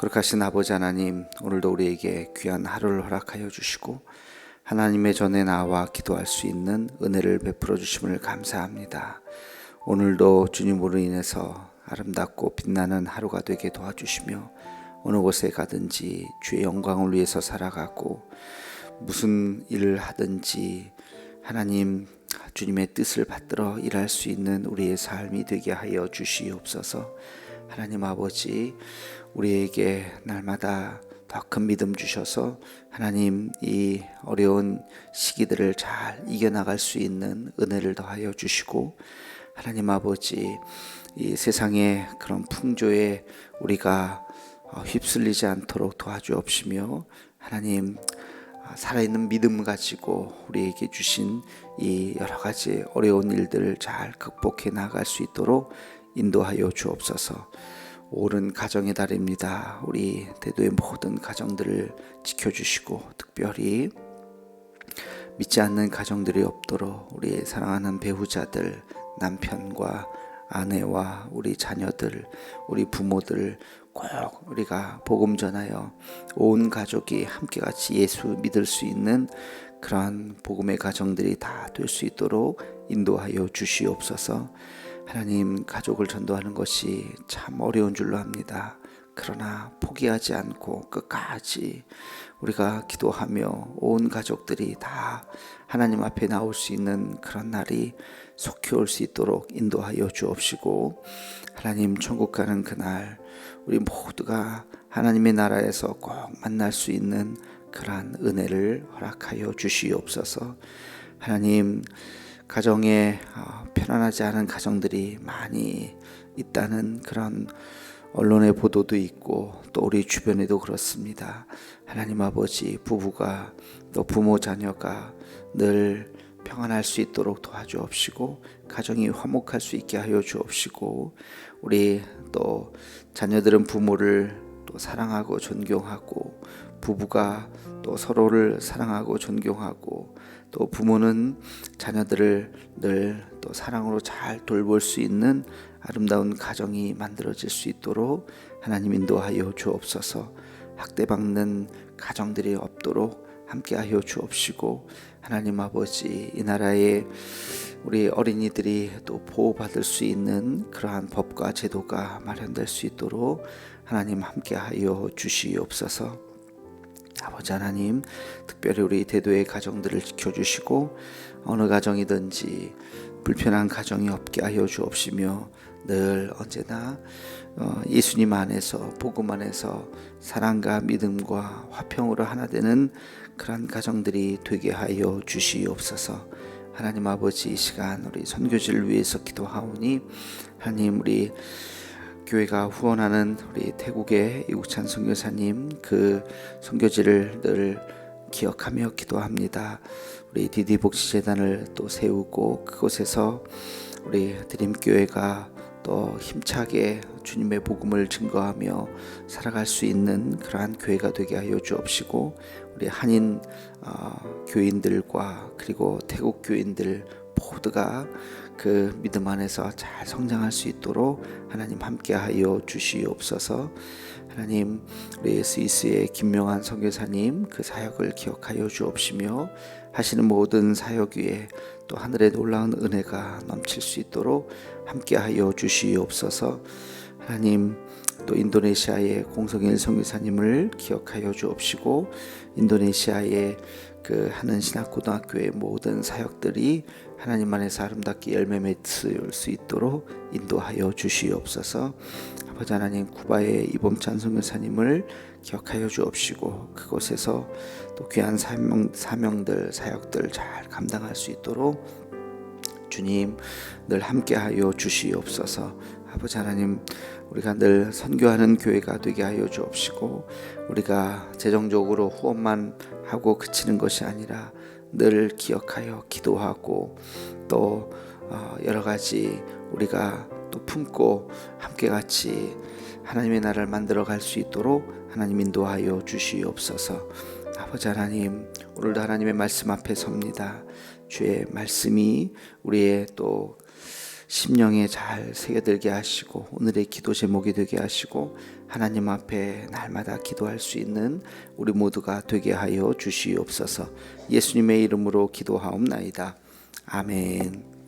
거룩하신 아버지 하나님, 오늘도 우리에게 귀한 하루를 허락하여 주시고 하나님의 전에 나와 기도할 수 있는 은혜를 베풀어 주심을 감사합니다. 오늘도 주님으로 인해서 아름답고 빛나는 하루가 되게 도와주시며 어느 곳에 가든지 주의 영광을 위해서 살아가고 무슨 일을 하든지 하나님 주님의 뜻을 받들어 일할 수 있는 우리의 삶이 되게 하여 주시옵소서. 하나님 아버지 우리에게 날마다 더 큰 믿음 주셔서 하나님 이 어려운 시기들을 잘 이겨나갈 수 있는 은혜를 더하여 주시고 하나님 아버지 이 세상의 그런 풍조에 우리가 어, 휩쓸리지 않도록 도와주옵시며 하나님 아, 살아있는 믿음 가지고 우리에게 주신 이 여러 가지 어려운 일들을 잘 극복해 나갈 수 있도록 인도하여 주옵소서. 옳은 가정의 달입니다. 우리 대도의 모든 가정들을 지켜주시고 특별히 믿지 않는 가정들이 없도록 우리 사랑하는 배우자들, 남편과 아내와 우리 자녀들, 우리 부모들 꼭 우리가 복음 전하여 온 가족이 함께 같이 예수 믿을 수 있는 그러한 복음의 가정들이 다 될 수 있도록 인도하여 주시옵소서. 하나님 가족을 전도하는 것이 참 어려운 줄로 압니다. 그러나 포기하지 않고 끝까지 우리가 기도하며 온 가족들이 다 하나님 앞에 나올 수 있는 그런 날이 속히 올 수 있도록 인도하여 주옵시고 하나님 천국 가는 그날 우리 모두가 하나님의 나라에서 꼭 만날 수 있는 그러한 은혜를 허락하여 주시옵소서. 하나님 가정에 어, 편안하지 않은 가정들이 많이 있다는 그런 언론의 보도도 있고 또 우리 주변에도 그렇습니다. 하나님 아버지 부부가 또 부모 자녀가 늘 평안할 수 있도록 도와주옵시고 가정이 화목할 수 있게 하여 주옵시고 우리 또 자녀들은 부모를 또 사랑하고 존경하고 부부가 또 서로를 사랑하고 존경하고 또 부모는 자녀들을 늘 또 사랑으로 잘 돌볼 수 있는 아름다운 가정이 만들어질 수 있도록 하나님 인도하여 주옵소서. 학대받는 가정들이 없도록 함께하여 주옵시고 하나님 아버지 이 나라에 우리 어린이들이 또 보호받을 수 있는 그러한 법과 제도가 마련될 수 있도록 하나님 함께하여 주시옵소서. 아버지 하나님 특별히 우리 대도의 가정들을 지켜주시고 어느 가정이든지 불편한 가정이 없게 하여 주옵시며 늘 언제나 어, 예수님 안에서 복음 안에서 사랑과 믿음과 화평으로 하나 되는 그러한 가정들이 되게 하여 주시옵소서. 하나님 아버지 이 시간 우리 선교지를 위해서 기도하오니 하나님 우리 교회가 후원하는 우리 태국의 이국찬 선교사님 그 선교지를 늘 기억하며 기도합니다. 우리 디디 복지 재단을 또 세우고 그곳에서 우리 드림 교회가 또 힘차게 주님의 복음을 증거하며 살아갈 수 있는 그러한 교회가 되게 하여 주옵시고 우리 한인 어, 교인들과 그리고 태국 교인들 모두가 그 믿음 안에서 잘 성장할 수 있도록 하나님 함께하여 주시옵소서. 하나님 우리 스위스의 김명환 선교사님 그 사역을 기억하여 주옵시며 하시는 모든 사역 위에 또 하늘의 놀라운 은혜가 넘칠 수 있도록 함께하여 주시옵소서. 하나님 또 인도네시아의 공성일 선교사님을 기억하여 주옵시고 인도네시아의 그 하는 신학고등학교의 모든 사역들이 하나님 안에서 아름답게 열매 맺을 수 있도록 인도하여 주시옵소서. 아버지 하나님 구바의 이범찬 선교사님을 기억하여 주옵시고 그곳에서 또 귀한 사명, 사명들 사역들 잘 감당할 수 있도록 주님 늘 함께하여 주시옵소서. 아버지 하나님 우리가 늘 선교하는 교회가 되게 하여 주옵시고 우리가 재정적으로 후원만 하고 그치는 것이 아니라 늘 기억하여 기도하고 또 어, 여러 가지 우리가 또 품고 함께 같이 하나님의 나라를 만들어 갈 수 있도록 하나님 인도하여 주시옵소서. 아버지 하나님, 오늘도 하나님의 말씀 앞에 섭니다. 주의 말씀이 우리의 또 심령에 잘 새겨들게 하시고 오늘의 기도 제목이 되게 하시고 하나님 앞에 날마다 기도할 수 있는 우리 모두가 되게 하여 주시옵소서. 예수님의 이름으로 기도하옵나이다. 아멘.